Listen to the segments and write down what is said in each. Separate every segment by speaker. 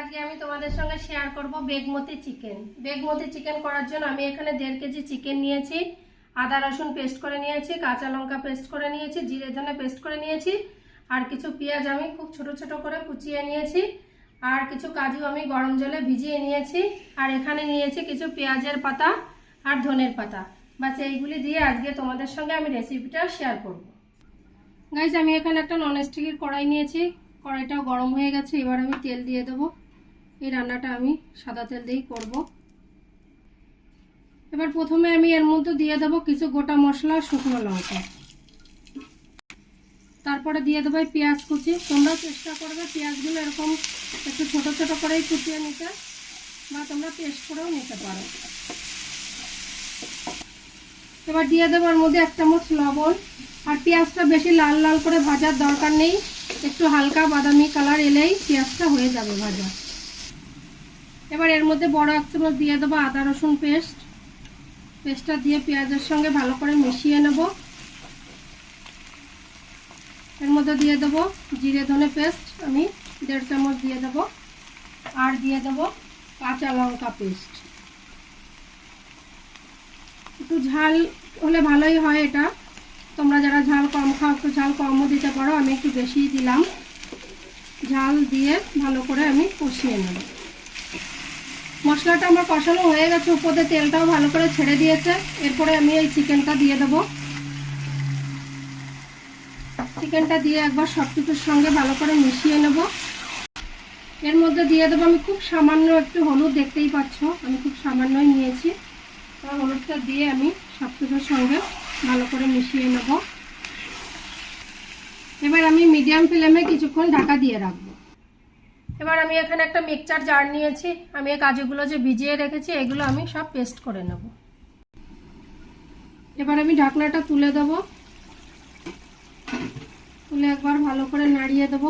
Speaker 1: আজকে আমি তোমাদের সঙ্গে শেয়ার করব বেগমতি চিকেন বেগমতি চিকেন করার জন্য আমি এখানে দেড় কেজি চিকেন নিয়েছি। আদা, রসুন পেস্ট করে নিয়েছি, কাঁচা লঙ্কা পেস্ট করে নিয়েছি, জিরে ধনে পেস্ট করে নিয়েছি, আর কিছু পেঁয়াজ আমি খুব ছোট ছোট করে কুচিয়ে নিয়েছি, আর কিছু কাজু আমি গরম জলে ভিজিয়ে নিয়েছি, আর এখানে নিয়েছি কিছু পেঁয়াজের পাতা আর ধনের পাতা। বাস এইগুলি দিয়ে আজকে তোমাদের সঙ্গে আমি রেসিপিটা শেয়ার করব। গাইজ আমি এখানে একটা ননস্টিকের কড়াই নিয়েছি। কড়াইটাও গরম হয়ে গেছে, এবার আমি তেল দিয়ে দেবো। এই রান্নাটা আমি সাদা তেল দিয়েই করব। এবার প্রথমে আমি এর মধ্যে দিয়ে দেবো কিছু গোটা মশলা শুকনো লঙ্কা। তারপরে দিয়ে দেবো পেঁয়াজ কুচি। তোমরা চেষ্টা করবে পেঁয়াজগুলো এরকম একটু ছোট ছোট করেই কুচিয়ে নিতে বা তোমরা পেস্ট করেও নিতে পারো। এবার দিয়ে দেবো এর মধ্যে এক চামচ লবণ। আর পেঁয়াজটা বেশি লাল লাল করে ভাজার দরকার নেই। একটু হালকা বাদামি কালার এলেই পেঁয়াজটা হয়ে যাবে ভাজা। এবার এর মধ্যে বড় এক চামচ দিয়ে দেবো আদা, রসুন পেস্ট। পেস্টটা দিয়ে পেঁয়াজের সঙ্গে ভালো করে মিশিয়ে নেব। এর মধ্যে দিয়ে দেবো জিরে ধনে পেস্ট, আমি দেড় চামচ দিয়ে দেবো। আর দিয়ে দেবো কাঁচা লঙ্কা পেস্ট। একটু ঝাল হলে ভালোই হয় এটা। তোমরা যারা ঝাল কম খাও, একটু ঝাল কমও দিতে পারো, আমি একটু বেশিই দিলাম। ঝাল দিয়ে ভালো করে আমি কষিয়ে নেব। মশলাটা আমার কষানো হয়ে গেছে, উপরে তেলটাও ভালো করে ছেড়ে দিয়েছে। এরপরে আমি এই চিকেনটা দিয়ে দেবো। চিকেনটা দিয়ে একবার সব কিছুর সঙ্গে ভালো করে মিশিয়ে নেব। এর মধ্যে দিয়ে দেবো, আমি খুব সামান্য একটু হলুদ দেখতেই পাচ্ছ, আমি খুব সামান্যই নিয়েছি। এবার হলুদটা দিয়ে আমি সব কিছুর সঙ্গে ভালো করে মিশিয়ে নেব। এবার আমি মিডিয়াম ফ্লেমে কিছুক্ষণ ঢাকা দিয়ে রাখব। এবার আমি এখানে একটা মিক্সচার জার নিয়েছি। আমি এই কাজুগুলো যে ভিজিয়ে রেখেছি, এগুলো আমি সব পেস্ট করে নেব। এবার আমি ঢাকনাটা তুলে দেব। তুলে একবার ভালো করে নাড়িয়ে দেব।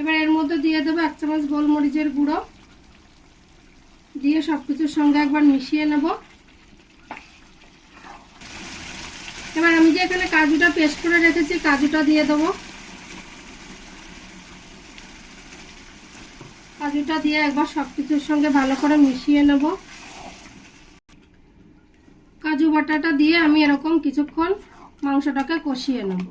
Speaker 1: এবার এর মধ্যে দিয়ে দেবো এক চামচ গোলমরিচের গুঁড়ো। দিয়ে সব কিছুর সঙ্গে একবার মিশিয়ে নেব। এবার আমি যে এখানে কাজুটা পেস্ট করে রেখেছি, কাজুটা দিয়ে দেবো। কাজুটা দিয়ে একবার সব কিছুর সঙ্গে ভালো করে মিশিয়ে নেব। কাজু বাটাটা দিয়ে আমি এরকম কিছুক্ষণ মাংসটাকে কষিয়ে নেব।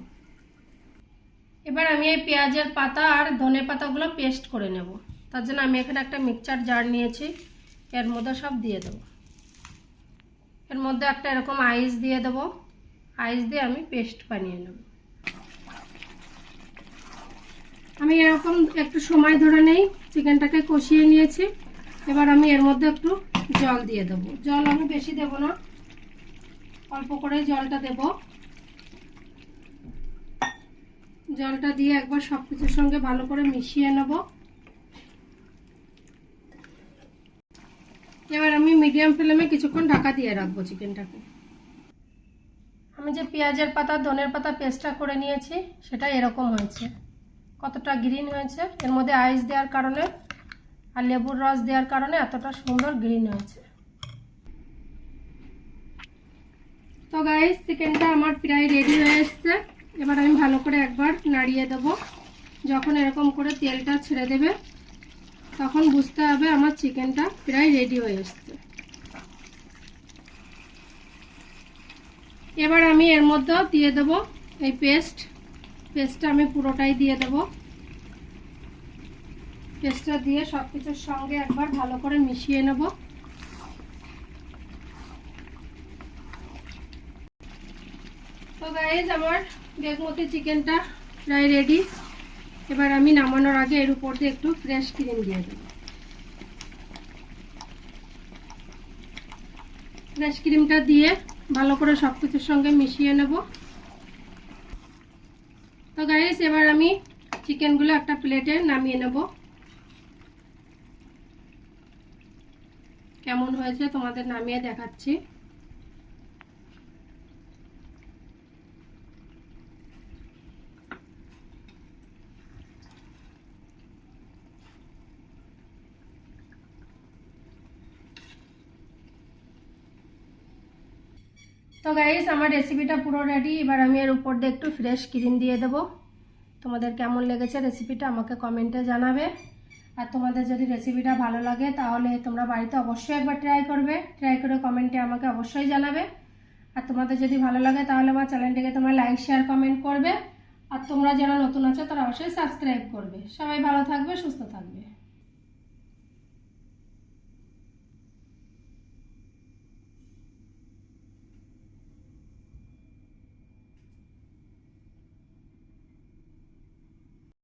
Speaker 1: এবার আমি এই পেঁয়াজের পাতা আর ধনে পাতাগুলো পেস্ট করে নেব। তার জন্য আমি এখানে একটা মিক্সচার জার নিয়েছি। এর মধ্যে সব দিয়ে দেব। এর মধ্যে একটা এরকম আইস দিয়ে দেব। আইস দিয়ে আমি পেস্ট বানিয়ে নেব। আমি এরকম একটু সময় ধরে নেই, চিকেনটাকে কষিয়ে নিয়েছি। এবার আমি এর মধ্যে একটু জল দিয়ে দেবো। জল আমি বেশি দেব না, অল্প করে জলটা দেব। জলটা দিয়ে একবার সব কিছুর সঙ্গে ভালো করে মিশিয়ে নেব। এবার আমি মিডিয়াম ফ্লেমে কিছুক্ষণ ঢাকা দিয়ে রাখব চিকেনটাকে। আমি যে পেঁয়াজের পাতা, ধনের পাতা পেস্টটা করে নিয়েছি, সেটা এরকম হয়েছে। কতটা গ্রিন হয়েছে, এর মধ্যে আইস দেওয়ার কারণে আর লেবুর রস দেওয়ার কারণে এতটা সুন্দর গ্রিন হয়েছে। তো গাইস চিকেনটা আমার প্রায় রেডি হয়ে এসছে। এবার আমি ভালো করে একবার নাড়িয়ে দেব। যখন এরকম করে তেলটা ছেড়ে দেবে, তখন বুঝতে হবে আমার চিকেনটা প্রায় রেডি হয়ে এসছে। এবার আমি এর মধ্যেও দিয়ে দেব এই পেস্ট পেস্টটা আমি পুরোটাই দিয়ে দেব। পেস্টটা দিয়ে সব কিছুর সঙ্গে একবার ভালো করে মিশিয়ে নেব। তো গাইজ আমার বেগমতি চিকেনটা প্রায় রেডি এবার আমি নামানোর আগে এর উপর দিয়ে একটু ফ্রেশ ক্রিম দিয়ে দেব। ফ্রেশ ক্রিমটা দিয়ে ভালো করে সব কিছুর সঙ্গে মিশিয়ে নেব। তো গাইস এবার আমি চিকেনগুলো একটা প্লেটে নামিয়ে নেব। কেমন হয়েছে তোমাদের নামিয়ে দেখাচ্ছি। তো গাইস আমার রেসিপিটা পুরো রেডি এবার আমি এর উপর দিয়ে একটু ফ্রেশ ক্রিম দিয়ে দেবো। তোমাদের কেমন লেগেছে রেসিপিটা আমাকে কমেন্টে জানাবে। আর তোমাদের যদি রেসিপিটা ভালো লাগে, তাহলে তোমরা বাড়িতে অবশ্যই একবার ট্রাই করবে। ট্রাই করে কমেন্টে আমাকে অবশ্যই জানাবে। আর তোমাদের যদি ভালো লাগে, তাহলে আমার চ্যানেলটিকে তোমরা লাইক শেয়ার কমেন্ট করবে। আর তোমরা যারা নতুন আছো, তারা অবশ্যই সাবস্ক্রাইব করবে। সবাই ভালো থাকবে, সুস্থ থাকবে।